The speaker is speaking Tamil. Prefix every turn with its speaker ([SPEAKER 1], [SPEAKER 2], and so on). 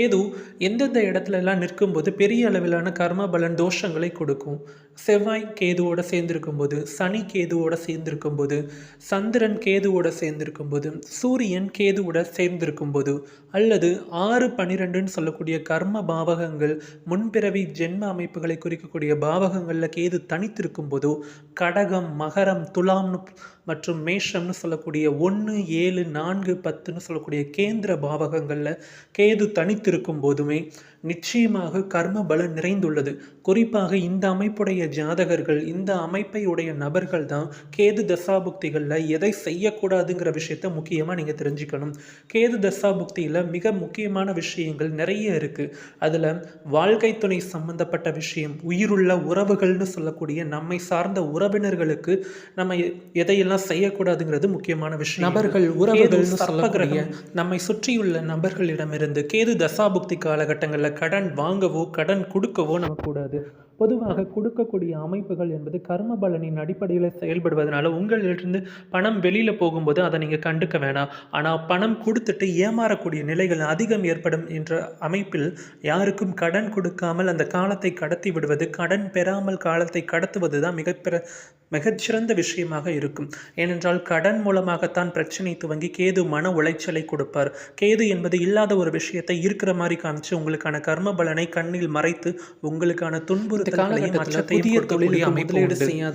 [SPEAKER 1] கேது எந்தெந்த இடத்துலலாம் நிற்கும்போது பெரிய அளவிலான கர்ம பலன் தோஷங்களை கொடுக்கும்? செவ்வாய் கேதுவோட சேர்ந்திருக்கும்போது சனி கேதுவோட சேர்ந்திருக்கும்போது சந்திரன் கேதுவோட சேர்ந்திருக்கும்போது சூரியன் கேதுவோட சேர்ந்திருக்கும்போது அல்லது ஆறு பன்னிரெண்டுன்னு சொல்லக்கூடிய கர்ம பாவகங்கள் முன்பிறவி ஜென்ம அமைப்புகளை குறிக்கக்கூடிய பாவகங்களில் கேது தனித்திருக்கும் போதோ கடகம் மகரம் துலாம்னு மற்றும் மேஷம்னு சொல்லக்கூடிய ஒன்று ஏழு நான்கு பத்துன்னு சொல்லக்கூடிய கேந்திர பாவகங்களில் கேது தனித்து தனித்திருக்கும் போதுமே நிச்சயமாக கர்ம பலன் நிறைந்துள்ளது. குறிப்பாக இந்த அமைப்புடைய ஜாதகர்கள் இந்த அமைப்பை உடைய நபர்கள் தான் கேது தசாபுக்திகளில் எதை செய்யக்கூடாதுங்கிற விஷயத்த முக்கியமாக நீங்கள் தெரிஞ்சுக்கணும். கேது தசாபுக்தியில் மிக முக்கியமான விஷயங்கள் நிறைய இருக்குது அதில் வாழ்க்கை துணை சம்பந்தப்பட்ட விஷயம் உயிருள்ள உறவுகள்னு சொல்லக்கூடிய நம்மை சார்ந்த உறவினர்களுக்கு நம்ம எதையெல்லாம் செய்யக்கூடாதுங்கிறது முக்கியமான விஷயம். நபர்கள் சொல்லக்கூடிய நம்மை சுற்றியுள்ள நபர்களிடமிருந்து கேது தசாபுக்தி காலகட்டங்களில் கடன் வாங்கவோ கடன் கொடுக்கவோ நம்ம கூடாது. பொதுவாக கொடுக்கக்கூடிய அமைப்புகள் என்பது கர்ம பலனின் அடிப்படையில் செயல்படுவதனால உங்களிலிருந்து பணம் வெளியில் போகும்போது அதை நீங்கள் கண்டுக்க வேணாம். ஆனால் பணம் கொடுத்துட்டு ஏமாறக்கூடிய நிலைகள் அதிகம் ஏற்படும் என்ற அமைப்பில் யாருக்கும் கடன் கொடுக்காமல் அந்த காலத்தை கடத்தி விடுவது கடன் பெறாமல் காலத்தை கடத்துவது தான் மிகப்பெற மிகச்சிறந்த விஷயமாக இருக்கும். ஏனென்றால் கடன் மூலமாகத்தான் பிரச்சனை துவங்கி கேது மன உளைச்சலை கொடுப்பார். கேது என்பது இல்லாத ஒரு விஷயத்தை இருக்கிற மாதிரி காமிச்சு உங்களுக்கான கர்ம பலனை கண்ணில் மறைத்து உங்களுக்கான துன்புறுத்தல்களையும் அச்சத்தையும் புதிய தொழிலுக்கு முதலீடு செய்யாதீங்க